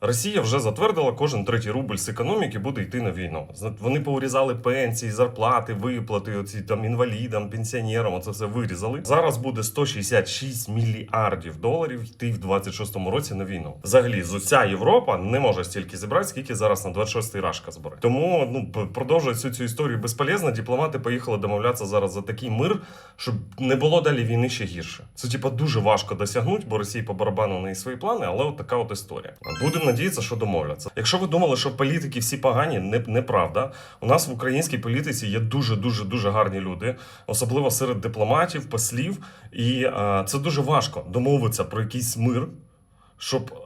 Росія вже затвердила, кожен третій рубль з економіки буде йти на війну. Вони поурізали пенсії, зарплати, виплати, оці там інвалідам, пенсіонерам. Оце все вирізали. Зараз буде 166 мільярдів доларів йти в 26-му році на війну. Взагалі, з уся Європа не може стільки зібрати, скільки зараз на 26-й рашка збере. Тому ну п- продовжувати всю цю історію безполезно. Дипломати поїхали домовлятися зараз за такий мир, щоб не було далі війни ще гірше. Це типа дуже важко досягнути, бо Росії по барабану неї свої плани, але от така от історія. Будемо надіятися, що домовляться. Якщо ви думали, що політики всі погані, не, неправда. У нас в українській політиці є дуже дуже дуже гарні люди, особливо серед дипломатів, послів. І е, це дуже важко домовитися про якийсь мир, щоб